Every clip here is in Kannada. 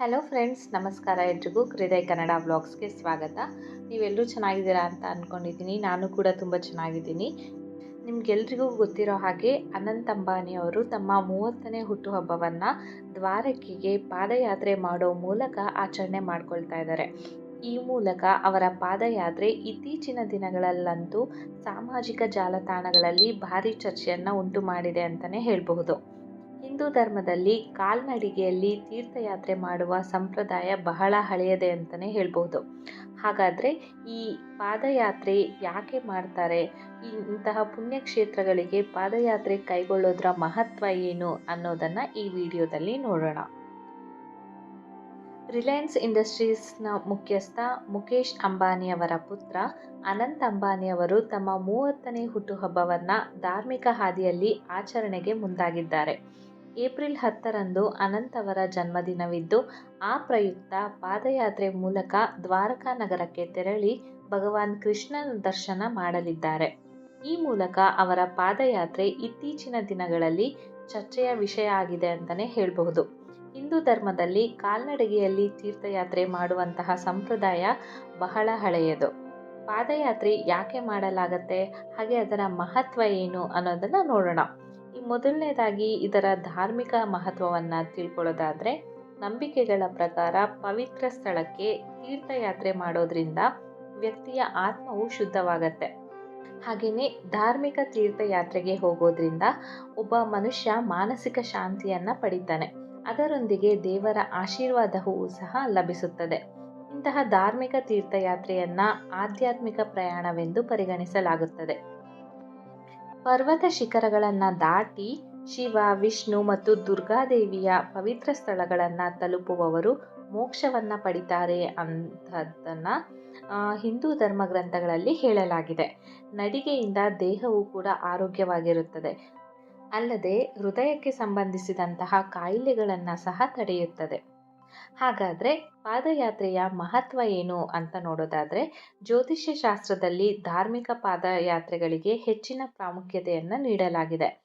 ಹಲೋ ಫ್ರೆಂಡ್ಸ್ ನಮಸ್ಕಾರ ಎಲ್ರಿಗೂ ಹೃದಯ ಕನ್ನಡ ವ್ಲಾಗ್ಸ್ಗೆ ಸ್ವಾಗತ. ನೀವೆಲ್ಲರೂ ಚೆನ್ನಾಗಿದ್ದೀರಾ ಅಂತ ಅಂದ್ಕೊಂಡಿದ್ದೀನಿ ನಾನು ಕೂಡ ತುಂಬ ಚೆನ್ನಾಗಿದ್ದೀನಿ. ನಿಮಗೆಲ್ರಿಗೂ ಗೊತ್ತಿರೋ ಹಾಗೆ ಅನಂತ್ ಅಂಬಾನಿ ಅವರು ತಮ್ಮ ಮೂವತ್ತನೇ ಹುಟ್ಟುಹಬ್ಬವನ್ನು ದ್ವಾರಕೆಗೆ ಪಾದಯಾತ್ರೆ ಮಾಡೋ ಮೂಲಕ ಆಚರಣೆ ಮಾಡ್ಕೊಳ್ತಾ ಇದ್ದಾರೆ. ಈ ಮೂಲಕ ಅವರ ಪಾದಯಾತ್ರೆ ಇತ್ತೀಚಿನ ದಿನಗಳಲ್ಲಂತೂ ಸಾಮಾಜಿಕ ಜಾಲತಾಣಗಳಲ್ಲಿ ಭಾರಿ ಚರ್ಚೆಯನ್ನು ಉಂಟು ಮಾಡಿದೆ ಅಂತಲೇ ಹೇಳಬಹುದು. ಹಿಂದೂ ಧರ್ಮದಲ್ಲಿ ಕಾಲ್ನಡಿಗೆಯಲ್ಲಿ ತೀರ್ಥಯಾತ್ರೆ ಮಾಡುವ ಸಂಪ್ರದಾಯ ಬಹಳ ಹಳೆಯದೆ ಅಂತಲೇ ಹೇಳ್ಬೋದು. ಹಾಗಾದರೆ ಈ ಪಾದಯಾತ್ರೆ ಯಾಕೆ ಮಾಡ್ತಾರೆ? ಇಂತಹ ಪುಣ್ಯಕ್ಷೇತ್ರಗಳಿಗೆ ಪಾದಯಾತ್ರೆ ಕೈಗೊಳ್ಳೋದ್ರ ಮಹತ್ವ ಏನು ಅನ್ನೋದನ್ನು ಈ ವಿಡಿಯೋದಲ್ಲಿ ನೋಡೋಣ. ರಿಲಯನ್ಸ್ ಇಂಡಸ್ಟ್ರೀಸ್ನ ಮುಖ್ಯಸ್ಥ ಮುಖೇಶ್ ಅಂಬಾನಿಯವರ ಪುತ್ರ ಅನಂತ್ ಅಂಬಾನಿಯವರು ತಮ್ಮ ಮೂವತ್ತನೇ ಹುಟ್ಟುಹಬ್ಬವನ್ನು ಧಾರ್ಮಿಕ ಹಾದಿಯಲ್ಲಿ ಆಚರಣೆಗೆ ಮುಂದಾಗಿದ್ದಾರೆ. ಏಪ್ರಿಲ್ ಹತ್ತರಂದು ಅನಂತವರ ಜನ್ಮದಿನವಿದ್ದು, ಆ ಪ್ರಯುಕ್ತ ಪಾದಯಾತ್ರೆ ಮೂಲಕ ದ್ವಾರಕಾ ನಗರಕ್ಕೆ ತೆರಳಿ ಭಗವಾನ್ ಕೃಷ್ಣನ ದರ್ಶನ ಮಾಡಲಿದ್ದಾರೆ. ಈ ಮೂಲಕ ಅವರ ಪಾದಯಾತ್ರೆ ಇತ್ತೀಚಿನ ದಿನಗಳಲ್ಲಿ ಚರ್ಚೆಯ ವಿಷಯ ಆಗಿದೆ ಅಂತಲೇ ಹೇಳಬಹುದು. ಹಿಂದೂ ಧರ್ಮದಲ್ಲಿ ಕಾಲ್ನಡಿಗೆಯಲ್ಲಿ ತೀರ್ಥಯಾತ್ರೆ ಮಾಡುವಂತಹ ಸಂಪ್ರದಾಯ ಬಹಳ ಹಳೆಯದು. ಪಾದಯಾತ್ರೆ ಯಾಕೆ ಮಾಡಲಾಗತ್ತೆ, ಹಾಗೆ ಅದರ ಮಹತ್ವ ಏನು ಅನ್ನೋದನ್ನು ನೋಡೋಣ. ಮೊದಲನೇದಾಗಿ ಇದರ ಧಾರ್ಮಿಕ ಮಹತ್ವವನ್ನು ತಿಳ್ಕೊಳ್ಳೋದಾದರೆ, ನಂಬಿಕೆಗಳ ಪ್ರಕಾರ ಪವಿತ್ರ ಸ್ಥಳಕ್ಕೆ ತೀರ್ಥಯಾತ್ರೆ ಮಾಡೋದ್ರಿಂದ ವ್ಯಕ್ತಿಯ ಆತ್ಮವು ಶುದ್ಧವಾಗತ್ತೆ. ಹಾಗೆಯೇ ಧಾರ್ಮಿಕ ತೀರ್ಥಯಾತ್ರೆಗೆ ಹೋಗೋದ್ರಿಂದ ಒಬ್ಬ ಮನುಷ್ಯ ಮಾನಸಿಕ ಶಾಂತಿಯನ್ನು ಪಡಿತಾನೆ. ಅದರೊಂದಿಗೆ ದೇವರ ಆಶೀರ್ವಾದವೂ ಸಹ ಲಭಿಸುತ್ತದೆ. ಇಂತಹ ಧಾರ್ಮಿಕ ತೀರ್ಥಯಾತ್ರೆಯನ್ನು ಆಧ್ಯಾತ್ಮಿಕ ಪ್ರಯಾಣವೆಂದು ಪರಿಗಣಿಸಲಾಗುತ್ತದೆ. ಪರ್ವತ ಶಿಖರಗಳನ್ನು ದಾಟಿ ಶಿವ, ವಿಷ್ಣು ಮತ್ತು ದುರ್ಗಾದೇವಿಯ ಪವಿತ್ರ ಸ್ಥಳಗಳನ್ನು ತಲುಪುವವರು ಮೋಕ್ಷವನ್ನು ಪಡಿತಾರೆ ಅಂಥದ್ದನ್ನು ಹಿಂದೂ ಧರ್ಮ ಗ್ರಂಥಗಳಲ್ಲಿ ಹೇಳಲಾಗಿದೆ. ನಡಿಗೆಯಿಂದ ದೇಹವು ಕೂಡ ಆರೋಗ್ಯವಾಗಿರುತ್ತದೆ. ಅಲ್ಲದೆ ಹೃದಯಕ್ಕೆ ಸಂಬಂಧಿಸಿದಂತಹ ಕಾಯಿಲೆಗಳನ್ನು ಸಹ ತಡೆಯುತ್ತದೆ. ಹಾಗಾದರೆ ಪಾದಯಾತ್ರೆಯ ಮಹತ್ವ ಏನು ಅಂತ ನೋಡೋದಾದರೆ ಜ್ಯೋತಿಷ್ಯ ಶಾಸ್ತ್ರದಲ್ಲಿ ಧಾರ್ಮಿಕ ಪಾದಯಾತ್ರೆಗಳಿಗೆ ಹೆಚ್ಚಿನ ಪ್ರಾಮುಖ್ಯತೆಯನ್ನು ನೀಡಲಾಗಿದೆ.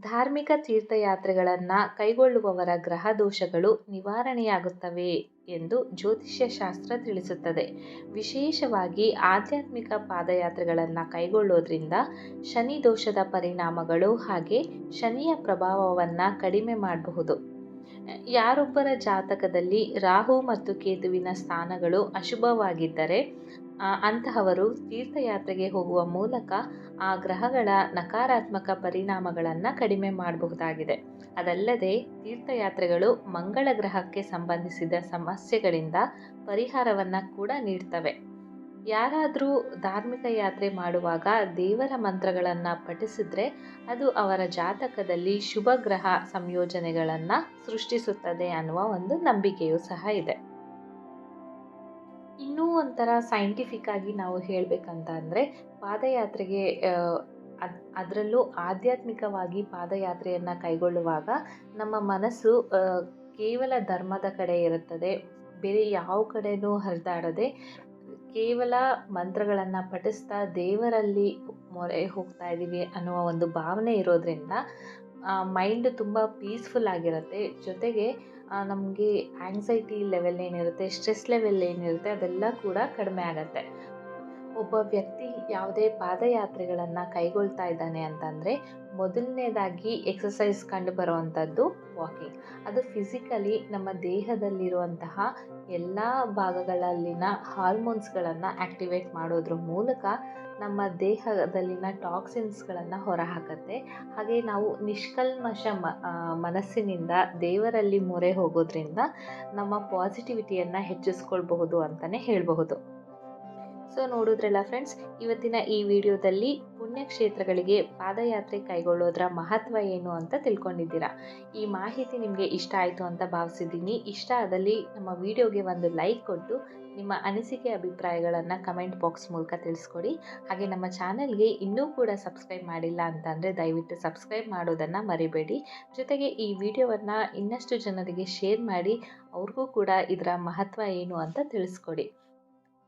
ಧಾರ್ಮಿಕ ತೀರ್ಥಯಾತ್ರೆಗಳನ್ನು ಕೈಗೊಳ್ಳುವವರ ಗ್ರಹ ದೋಷಗಳು ನಿವಾರಣೆಯಾಗುತ್ತವೆ ಎಂದು ಜ್ಯೋತಿಷ್ಯ ಶಾಸ್ತ್ರ ತಿಳಿಸುತ್ತದೆ. ವಿಶೇಷವಾಗಿ ಆಧ್ಯಾತ್ಮಿಕ ಪಾದಯಾತ್ರೆಗಳನ್ನು ಕೈಗೊಳ್ಳೋದ್ರಿಂದ ಶನಿ ದೋಷದ ಪರಿಣಾಮಗಳು ಹಾಗೆ ಶನಿಯ ಪ್ರಭಾವವನ್ನು ಕಡಿಮೆ ಮಾಡಬಹುದು. ಯಾರೊಬ್ಬರ ಜಾತಕದಲ್ಲಿ ರಾಹು ಮತ್ತು ಕೇತುವಿನ ಸ್ಥಾನಗಳು ಅಶುಭವಾಗಿದ್ದರೆ ಅಂತಹವರು ತೀರ್ಥಯಾತ್ರೆಗೆ ಹೋಗುವ ಮೂಲಕ ಆ ಗ್ರಹಗಳ ನಕಾರಾತ್ಮಕ ಪರಿಣಾಮಗಳನ್ನು ಕಡಿಮೆ ಮಾಡಬಹುದಾಗಿದೆ. ಅದಲ್ಲದೆ ತೀರ್ಥಯಾತ್ರೆಗಳು ಮಂಗಳ ಗ್ರಹಕ್ಕೆ ಸಂಬಂಧಿಸಿದ ಸಮಸ್ಯೆಗಳಿಂದ ಪರಿಹಾರವನ್ನು ಕೂಡ ನೀಡ್ತವೆ. ಯಾರಾದರೂ ಧಾರ್ಮಿಕ ಯಾತ್ರೆ ಮಾಡುವಾಗ ದೇವರ ಮಂತ್ರಗಳನ್ನು ಪಠಿಸಿದ್ರೆ ಅದು ಅವರ ಜಾತಕದಲ್ಲಿ ಶುಭ ಗ್ರಹ ಸಂಯೋಜನೆಗಳನ್ನು ಸೃಷ್ಟಿಸುತ್ತದೆ ಅನ್ನುವ ಒಂದು ನಂಬಿಕೆಯೂ ಸಹ ಇದೆ. ಇನ್ನೂ ಒಂಥರ ಸೈಂಟಿಫಿಕ್ ಆಗಿ ನಾವು ಹೇಳಬೇಕಂತ ಅಂದರೆ ಪಾದಯಾತ್ರೆಗೆ ಅದ್, ಅದರಲ್ಲೂ ಆಧ್ಯಾತ್ಮಿಕವಾಗಿ ಪಾದಯಾತ್ರೆಯನ್ನು ಕೈಗೊಳ್ಳುವಾಗ ನಮ್ಮ ಮನಸ್ಸು ಕೇವಲ ಧರ್ಮದ ಕಡೆ ಇರುತ್ತದೆ. ಬೇರೆ ಯಾವ ಕಡೆಯೂ ಹರಿದಾಡದೆ ಕೇವಲ ಮಂತ್ರಗಳನ್ನು ಪಠಿಸ್ತಾ ದೇವರಲ್ಲಿ ಮೊರೆ ಹೋಗ್ತಾ ಇದ್ದೀವಿ ಅನ್ನುವ ಒಂದು ಭಾವನೆ ಇರೋದ್ರಿಂದ ಮೈಂಡ್ ತುಂಬ ಪೀಸ್ಫುಲ್ ಆಗಿರುತ್ತೆ. ಜೊತೆಗೆ ನಮಗೆ ಆ್ಯಂಗ್ಸೈಟಿ ಲೆವೆಲ್ ಏನಿರುತ್ತೆ ಸ್ಟ್ರೆಸ್ ಲೆವೆಲ್ ಏನಿರುತ್ತೆ ಅದೆಲ್ಲ ಕೂಡ ಕಡಿಮೆ ಆಗುತ್ತೆ. ಒಬ್ಬ ವ್ಯಕ್ತಿ ಯಾವುದೇ ಪಾದಯಾತ್ರೆಗಳನ್ನು ಕೈಗೊಳ್ತಾ ಇದ್ದಾನೆ ಅಂತಂದರೆ ಮೊದಲನೇದಾಗಿ ಎಕ್ಸಸೈಸ್ ಕಂಡು ಬರುವಂಥದ್ದು ವಾಕಿಂಗ್ ಅದು ಫಿಸಿಕಲಿ ನಮ್ಮ ದೇಹದಲ್ಲಿರುವಂತಹ ಎಲ್ಲ ಭಾಗಗಳಲ್ಲಿನ ಹಾರ್ಮೋನ್ಸ್ಗಳನ್ನು ಆ್ಯಕ್ಟಿವೇಟ್ ಮಾಡೋದ್ರ ಮೂಲಕ ನಮ್ಮ ದೇಹದಲ್ಲಿನ ಟಾಕ್ಸಿನ್ಸ್ಗಳನ್ನು ಹೊರಹಾಕತ್ತೆ. ಹಾಗೆ ನಾವು ನಿಷ್ಕಲ್ಮಶ ಮನಸ್ಸಿನಿಂದ ದೇವರಲ್ಲಿ ಮೊರೆ ಹೋಗೋದ್ರಿಂದ ನಮ್ಮ ಪಾಸಿಟಿವಿಟಿಯನ್ನು ಹೆಚ್ಚಿಸ್ಕೊಳ್ಬಹುದು ಅಂತಲೇ ಹೇಳಬಹುದು. ಸೊ ನೋಡಿದ್ರಲ್ಲ ಫ್ರೆಂಡ್ಸ್ ಇವತ್ತಿನ ಈ ವಿಡಿಯೋದಲ್ಲಿ ಪುಣ್ಯಕ್ಷೇತ್ರಗಳಿಗೆ ಪಾದಯಾತ್ರೆ ಕೈಗೊಳ್ಳೋದ್ರ ಮಹತ್ವ ಏನು ಅಂತ ತಿಳ್ಕೊಂಡಿದ್ದೀರಾ? ಈ ಮಾಹಿತಿ ನಿಮಗೆ ಇಷ್ಟ ಆಯಿತು ಅಂತ ಭಾವಿಸಿದ್ದೀನಿ. ಇಷ್ಟ ಆದಲ್ಲಿ ನಮ್ಮ ವಿಡಿಯೋಗೆ ಒಂದು ಲೈಕ್ ಕೊಟ್ಟು ನಿಮ್ಮ ಅನಿಸಿಕೆ ಅಭಿಪ್ರಾಯಗಳನ್ನು ಕಮೆಂಟ್ ಬಾಕ್ಸ್ ಮೂಲಕ ತಿಳಿಸ್ಕೊಡಿ. ಹಾಗೆ ನಮ್ಮ ಚಾನಲ್ಗೆ ಇನ್ನೂ ಕೂಡ ಸಬ್ಸ್ಕ್ರೈಬ್ ಮಾಡಿಲ್ಲ ಅಂತಂದರೆ ದಯವಿಟ್ಟು ಸಬ್ಸ್ಕ್ರೈಬ್ ಮಾಡೋದನ್ನು ಮರಿಬೇಡಿ. ಜೊತೆಗೆ ಈ ವಿಡಿಯೋವನ್ನು ಇನ್ನಷ್ಟು ಜನರಿಗೆ ಶೇರ್ ಮಾಡಿ ಅವ್ರಿಗೂ ಕೂಡ ಇದರ ಮಹತ್ವ ಏನು ಅಂತ ತಿಳಿಸ್ಕೊಡಿ.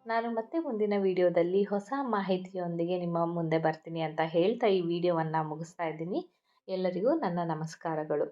ನಾನು ಮತ್ತೆ ಮುಂದಿನ ವಿಡಿಯೋದಲ್ಲಿ ಹೊಸ ಮಾಹಿತಿಯೊಂದಿಗೆ ನಿಮ್ಮ ಮುಂದೆ ಬರ್ತೀನಿ ಅಂತ ಹೇಳ್ತಾ ಈ ವಿಡಿಯೋವನ್ನು ಮುಗಿಸ್ತಾ ಇದ್ದೀನಿ. ಎಲ್ಲರಿಗೂ ನನ್ನ ನಮಸ್ಕಾರಗಳು.